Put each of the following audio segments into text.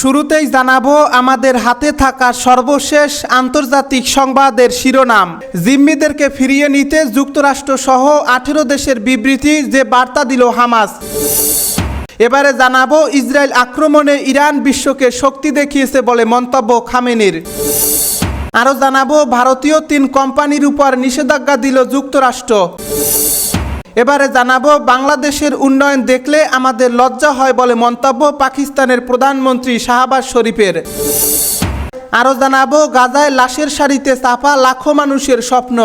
শুরুতেই জানাব, আমাদের হাতে থাকা সর্বশেষ আন্তর্জাতিক সংবাদের শিরোনাম। জিম্মিদেরকে ফিরিয়ে নিতে যুক্তরাষ্ট্র সহ আঠেরো দেশের বিবৃতি যে বার্তা দিল হামাস। এবারে জানাব, ইসরায়েল আক্রমণে ইরান বিশ্বকে শক্তি দেখিয়েছে বলে মন্তব্য খামেনির। আরও জানাব, ভারতীয় তিন কোম্পানির উপর নিষেধাজ্ঞা দিল যুক্তরাষ্ট্র। এবারে জানাব, বাংলাদেশের উন্নয়ন দেখলে আমাদের লজ্জা হয় বলে মন্তব্য পাকিস্তানের প্রধানমন্ত্রী শাহবাজ শরীফের। আরও জানাব, গাজায় লাশের সারিতে চাপা লাখো মানুষের স্বপ্ন।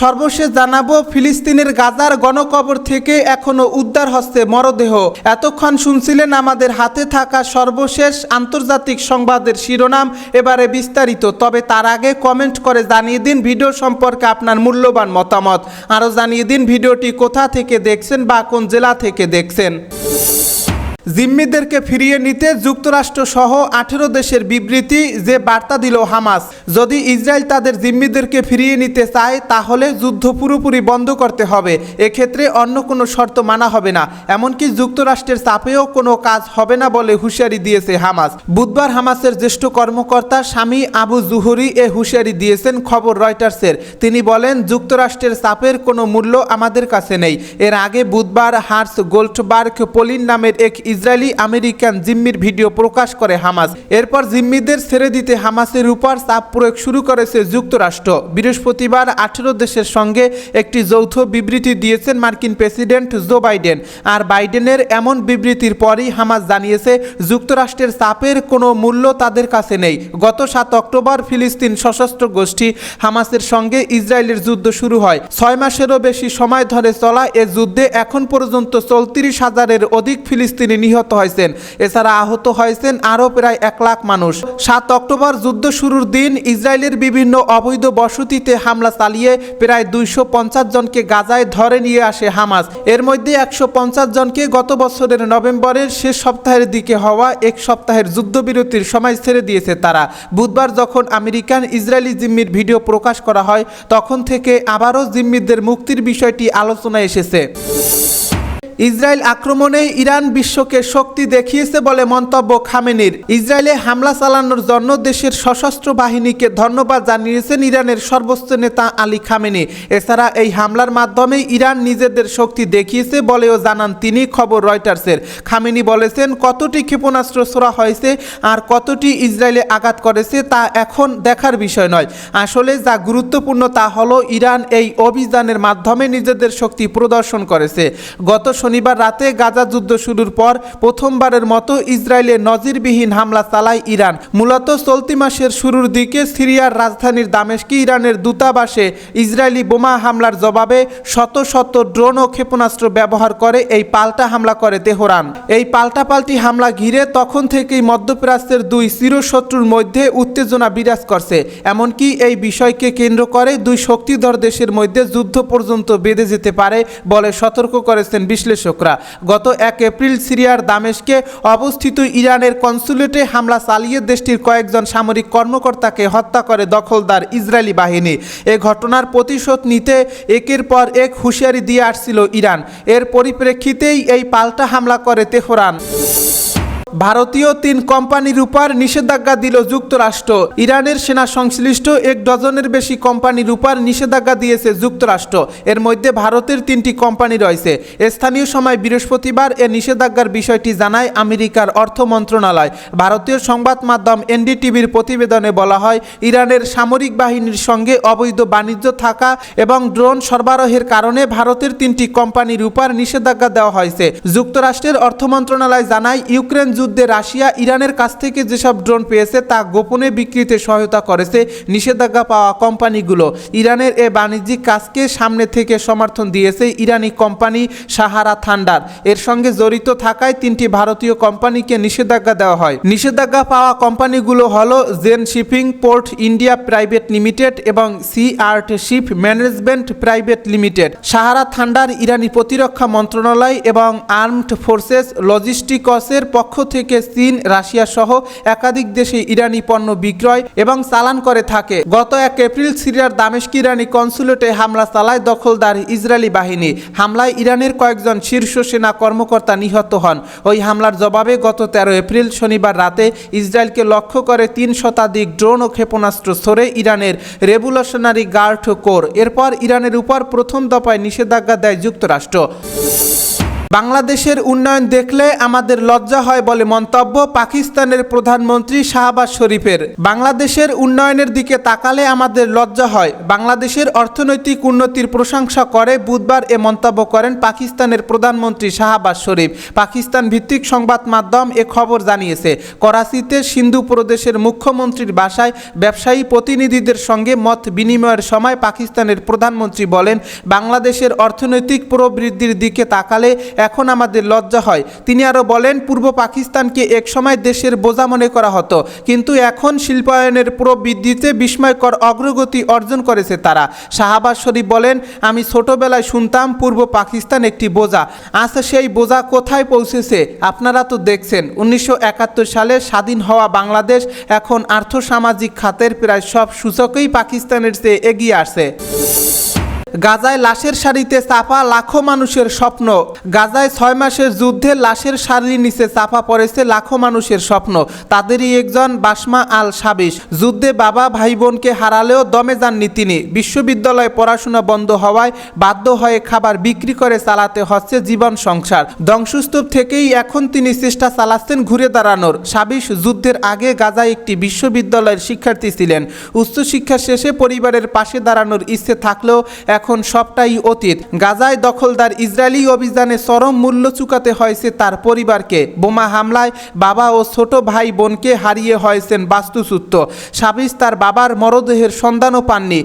সর্বশেষ জানাব, ফিলিস্তিনের গাজার গণকবর থেকে এখনও উদ্ধার হচ্ছে মরদেহ। এতক্ষণ শুনছিলেন আমাদের হাতে থাকা সর্বশেষ আন্তর্জাতিক সংবাদের শিরোনাম, এবারে বিস্তারিত। তবে তার আগে কমেন্ট করে জানিয়ে দিন ভিডিও সম্পর্কে আপনার মূল্যবান মতামত। আরও জানিয়ে দিন ভিডিওটি কোথা থেকে দেখছেন বা কোন জেলা থেকে দেখছেন। জিম্মিদেরকে ফিরিয়ে নিতে যুক্তরাষ্ট্র সহ আঠেরো দেশের বিবৃতি যে বার্তা দিল হামাস। যদি ইসরায়েল তাদের জিম্মিদেরকে ফিরিয়ে নিতে চায়, তাহলে যুদ্ধ পুরোপুরি বন্ধ করতে হবে। এক্ষেত্রে অন্য কোনো শর্ত মানা হবে না। এমনকি যুক্তরাষ্ট্রের চাপেও কোনো কাজ হবে না বলে হুঁশিয়ারি দিয়েছে হামাস। বুধবার হামাসের জ্যেষ্ঠ কর্মকর্তা স্বামী আবু জুহুরি এ হুঁশিয়ারি দিয়েছেন খবর রয়টার্সের। তিনি বলেন, যুক্তরাষ্ট্রের চাপের কোনো মূল্য আমাদের কাছে নেই। এর আগে বুধবার হার্স গোল্ডবার্গ পোলিন নামের এক ইসরায়েলি আমেরিকান জিম্মির ভিডিও প্রকাশ করে হামাস। এরপর জিম্মিদের ছেড়ে দিতে হামাসের উপর চাপ প্রয়োগ শুরু করেছে যুক্তরাষ্ট্র। বৃহস্পতিবার আঠেরো দেশের সঙ্গে একটি যৌথ বিবৃতি দিয়েছেন মার্কিন প্রেসিডেন্ট জো বাইডেন। আর বাইডেনের এমন বিবৃতির পরই হামাস জানিয়েছে, যুক্তরাষ্ট্রের চাপের কোনো মূল্য তাদের কাছে নেই। গত সাত অক্টোবর ফিলিস্তিন সশস্ত্র গোষ্ঠী হামাসের সঙ্গে ইসরায়েলের যুদ্ধ শুরু হয়। ছয় মাসেরও বেশি সময় ধরে চলা এ যুদ্ধে এখন পর্যন্ত চৌত্রিশ হাজারের অধিক ফিলিস্তিনি নিহত হয়েছেন। এছাড়া আহত হয়েছেন আরও প্রায় এক লাখ মানুষ। সাত অক্টোবর যুদ্ধ শুরুর দিন ইসরায়েলের বিভিন্ন অবৈধ বসতিতে হামলা চালিয়ে প্রায় দুইশো পঞ্চাশ জনকে গাজায় ধরে নিয়ে আসে হামাস। এর মধ্যে একশো পঞ্চাশ জনকে গত বছরের নভেম্বরের শেষ সপ্তাহের দিকে হওয়া এক সপ্তাহের যুদ্ধবিরতির সময় ছেড়ে দিয়েছে তারা। বুধবার যখন আমেরিকান ইসরায়েলি জিম্মির ভিডিও প্রকাশ করা হয়, তখন থেকে আবারও জিম্মিদের মুক্তির বিষয়টি আলোচনায় এসেছে। ইসরায়েল আক্রমণে ইরান বিশ্বকে শক্তি দেখিয়েছে বলে মন্তব্য খামেনির। ইসরায়েলে হামলা চালানোর জন্য দেশের সশস্ত্র বাহিনীকে ধন্যবাদ জানিয়েছেন ইরানের সর্বোচ্চ নেতা আলী খামেনি। এছাড়া এই হামলার মাধ্যমে ইরান নিজেদের শক্তি দেখিয়েছে বলেও জানান তিনি খবর রয়টার্সের। খামেনি বলেছেন, কতটি ক্ষেপণাস্ত্র ছোড়া হয়েছে আর কতটি ইসরায়েলে আঘাত করেছে তা এখন দেখার বিষয় নয়। আসলে যা গুরুত্বপূর্ণ তা হলো ইরান এই অভিযানের মাধ্যমে নিজেদের শক্তি প্রদর্শন করেছে। গত শনিবার রাতে গাজা যুদ্ধ শুরুর পর প্রথমবারের মতো ইসরায়েলে নজিরবিহীন হামলা চালায় ইরান। মূলত চলতি মাসের শুরুর দিকে সিরিয়ার রাজধানীর দামেস্কি ইরানের দূতাবাসে ইসরায়েলি বোমা হামলার জবাবে শত শত ড্রোন ও ক্ষেপণাস্ত্র ব্যবহার করে এই পাল্টা হামলা করে তেহরান। এই পাল্টাপাল্টি হামলা ঘিরে তখন থেকেই মধ্যপ্রাচ্যের দুই চিরশত্রুর মধ্যে উত্তেজনা বিরাজ করছে। এমনকি এই বিষয়কে কেন্দ্র করে দুই শক্তিধর দেশের মধ্যে যুদ্ধ পর্যন্ত বেঁধে যেতে পারে বলে সতর্ক করেছেন বিশ্লেষকরা। গত এক এপ্রিল সিরিয়ার দামেশকে অবস্থিত ইরানের কনসুলেটে হামলা চালিয়ে দেশটির কয়েকজন সামরিক কর্মকর্তাকে হত্যা করে দখলদার ইসরায়েলি বাহিনী। এ ঘটনার প্রতিশোধ নিতে একের পর এক হুঁশিয়ারি দিয়ে আসছিল ইরান। এর পরিপ্রেক্ষিতেই এই পাল্টা হামলা করে তেহরান। ভারতীয় তিন কোম্পানির উপর নিষেধাজ্ঞা দিল যুক্তরাষ্ট্র। ইরানের সেনা সংশ্লিষ্ট এক ডজনের বেশি কোম্পানির উপর নিষেধাজ্ঞা দিয়েছে যুক্তরাষ্ট্র। এর মধ্যে ভারতের তিনটি কোম্পানি রয়েছে। স্থানীয় সময় বৃহস্পতিবার এ নিষেধাজ্ঞার বিষয়টি জানায় আমেরিকার অর্থ মন্ত্রণালয়। ভারতীয় সংবাদ মাধ্যম এনডিটিভির প্রতিবেদনে বলা হয়, ইরানের সামরিক বাহিনীর সঙ্গে অবৈধ বাণিজ্য থাকা এবং ড্রোন সরবরাহের কারণে ভারতের তিনটি কোম্পানির উপর নিষেধাজ্ঞা দেওয়া হয়েছে। যুক্তরাষ্ট্রের অর্থ মন্ত্রণালয় জানায়, ইউক্রেন যুদ্ধে রাশিয়া ইরানের কাছ থেকে যেসব ড্রোন পেয়েছে তা গোপনে বিক্রিতে সহায়তা করেছে নিষেধাজ্ঞা পাওয়া কোম্পানিগুলো। ইরানের এ বাণিজ্যিক কাজকে সামনে থেকে সমর্থন দিয়েছে ইরানি কোম্পানি সাহারা থান্ডার। এর সঙ্গে জড়িত থাকায় তিনটি ভারতীয় কোম্পানিকে নিষেধাজ্ঞা দেওয়া হয়। নিষেধাজ্ঞা পাওয়া কোম্পানিগুলো হলো Zen Shipping, Port India Private Limited এবং Sea Art Ship Management Private Limited. Sahara Thunder ইরানি প্রতিরক্ষা মন্ত্রণালয় এবং আর্মড ফোর্সেস লজিস্টিকসের পক্ষ থেকে চীন, রাশিয়া সহ একাধিক দেশে ইরানি পণ্য বিক্রয় এবং চালান করে থাকে। গত এক এপ্রিল সিরিয়ার দামেস্ক ইরানি কনসুলেটে হামলা চালায় দখলদার ইসরায়েলি বাহিনী। হামলায় ইরানের কয়েকজন শীর্ষ সেনা কর্মকর্তা নিহত হন। ওই হামলার জবাবে গত তেরো এপ্রিল শনিবার রাতে ইসরায়েলকে লক্ষ্য করে তিন শতাধিক ড্রোন ও ক্ষেপণাস্ত্র ছড়ে ইরানের রেভুলেশনারি গার্ড কোর। এরপর ইরানের উপর প্রথম দফায় নিষেধাজ্ঞা দেয় যুক্তরাষ্ট্র। বাংলাদেশের উন্নয়ন দেখলে আমাদের লজ্জা হয় বলে মন্তব্য পাকিস্তানের প্রধানমন্ত্রী শাহবাজ শরীফের। বাংলাদেশের উন্নয়নের দিকে তাকালে আমাদের লজ্জা হয়। বাংলাদেশের অর্থনৈতিক উন্নতির প্রশংসা করে বুধবার এ মন্তব্য করেন পাকিস্তানের প্রধানমন্ত্রী শাহবাজ শরীফ। পাকিস্তান ভিত্তিক সংবাদ মাধ্যম এ খবর জানিয়েছে, করাচিতে সিন্ধু প্রদেশের মুখ্যমন্ত্রীর বাসায় ব্যবসায়ী প্রতিনিধিদের সঙ্গে মত বিনিময়ের সময় পাকিস্তানের প্রধানমন্ত্রী বলেন, বাংলাদেশের অর্থনৈতিক প্রবৃদ্ধির দিকে তাকালে এখন আমাদের লজ্জা হয়। তিনি আরও বলেন, পূর্ব পাকিস্তানকে একসময় দেশের বোঝা মনে করা হতো, কিন্তু এখন শিল্পায়নের প্রবৃদ্ধিতে বিস্ময়কর অগ্রগতি অর্জন করেছে তারা। শাহবাজ শরীফ বলেন, আমি ছোটবেলায় শুনতাম পূর্ব পাকিস্তান একটি বোঝা। আজ সেই বোঝা কোথায় পৌঁছেছে? আপনারা তো দেখছেন, উনিশশো একাত্তর সালে স্বাধীন হওয়া বাংলাদেশ এখন আর্থসামাজিক খাতের প্রায় সব সূচকেই পাকিস্তানের চেয়ে এগিয়ে আসে গাজায় লাশের সারিতে চাপা লাখো মানুষের স্বপ্ন। গাজায় ছয় মাসের যুদ্ধে লাশের সারির নিচে চাপা পড়েছে লাখো মানুষের স্বপ্ন। তাদেরই একজন বাসমা আল সাবিস যুদ্ধে বাবা ভাই বোনকে হারালেও দমে যাননি তিনি। বিশ্ববিদ্যালয়ে পড়াশোনা বন্ধ হওয়ায় বাধ্য হয়ে খাবার বিক্রি করে চালাতে হচ্ছে জীবন সংসার। ধ্বংসস্তূপ থেকেই এখন তিনি চেষ্টা চালাচ্ছেন ঘুরে দাঁড়ানোর। সাবিস যুদ্ধের আগে গাজায় একটি বিশ্ববিদ্যালয়ের শিক্ষার্থী ছিলেন। উচ্চশিক্ষা শেষে পরিবারের পাশে দাঁড়ানোর ইচ্ছে থাকলেও এখন সবটাই অতীত। গাজায় দখলদার ইসরায়েলি অভিযানে চরম মূল্য চুকাতে হয়েছে তার পরিবারকে। বোমা হামলায় বাবা ও ছোট ভাই বোনকে হারিয়ে হয়েছেন বাস্তুচ্যুত। সাবিস তার বাবার মরদেহের সন্ধানও পাননি।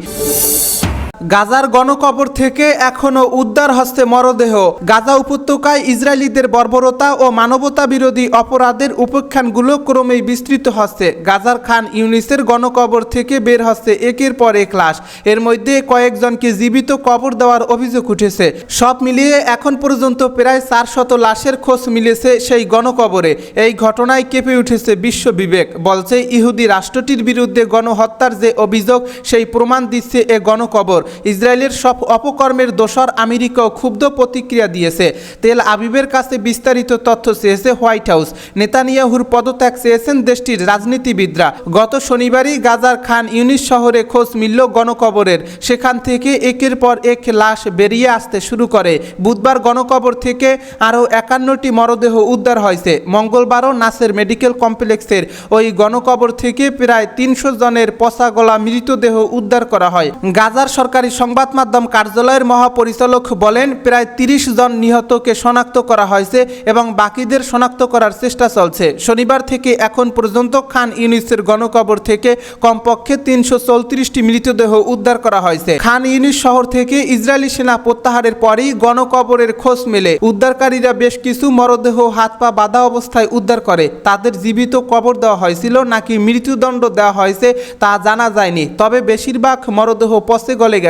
গাজার গণকবর থেকে এখনও উদ্ধার হচ্ছে মরদেহ। গাজা উপত্যকায় ইসরায়েলিদের বর্বরতা ও মানবতা বিরোধী অপরাধের উপেক্ষানগুলো ক্রমেই বিস্তৃত হচ্ছে গাজার খান ইউনিসের গণকবর থেকে বের হচ্ছে একের পর এক লাশ। এর মধ্যে কয়েকজনকে জীবিত কবর দেওয়ার অভিযোগ উঠেছে। সব মিলিয়ে এখন পর্যন্ত প্রায় চার শত লাশের খোঁজ মিলেছে সেই গণকবরে। এই ঘটনায় কেঁপে উঠেছে বিশ্ব বিবেক। বলছে, ইহুদি রাষ্ট্রটির বিরুদ্ধে গণহত্যার যে অভিযোগ, সেই প্রমাণ দিচ্ছে এ গণকবর। ইসরায়েলের সব অপকর্মের দোষর আমেরিকাও ক্ষুব্ধ প্রতিক্রিয়া দিয়েছে। তেল আবিবের কাছে বিস্তারিত তথ্য চেয়েছে হোয়াইট হাউস। নেতানিয়াহুর পদত্যাগ চেয়েছেন দেশটির রাজনীতিবিদরা। গত শনিবারই গাজার খান ইউনিস শহরে খোঁজ মিলল গণকবরের। সেখান থেকে একের পর এক লাশ বেরিয়ে আসতে শুরু করে। বুধবার গণকবর থেকে আরও একান্নটি মরদেহ উদ্ধার হয়েছে। মঙ্গলবারও নাসের মেডিকেল কমপ্লেক্সের ওই গণকবর থেকে প্রায় তিনশো জনের পচা গলা মৃতদেহ উদ্ধার করা হয়। গাজার সরকারি সংবাদ মাধ্যম কার্যালয়ের মহাপরিচালক বলেন, প্রায় তিরিশ জন নিহতকে শনাক্ত করা হয়েছে এবং বাকিদের শনাক্ত করার চেষ্টা চলছে। শনিবার থেকে এখন পর্যন্ত খান ইউনিসের গণকবর থেকে কমপক্ষে তিনশো চৌত্রিশটি মৃতদেহ উদ্ধার করা হয়েছে। খান ইউনিস শহর থেকে ইসরায়েলি সেনা প্রত্যাহারের পরেই গণকবরের খোঁজ মেলে। উদ্ধারকারীরা বেশ কিছু মরদেহ হাত পা বাঁধা অবস্থায় উদ্ধার করে। তাদের জীবিত কবর দেওয়া হয়েছিল নাকি মৃত্যুদণ্ড দেওয়া হয়েছে তা জানা যায়নি, তবে বেশিরভাগ মরদেহ পচে গলে গেছে।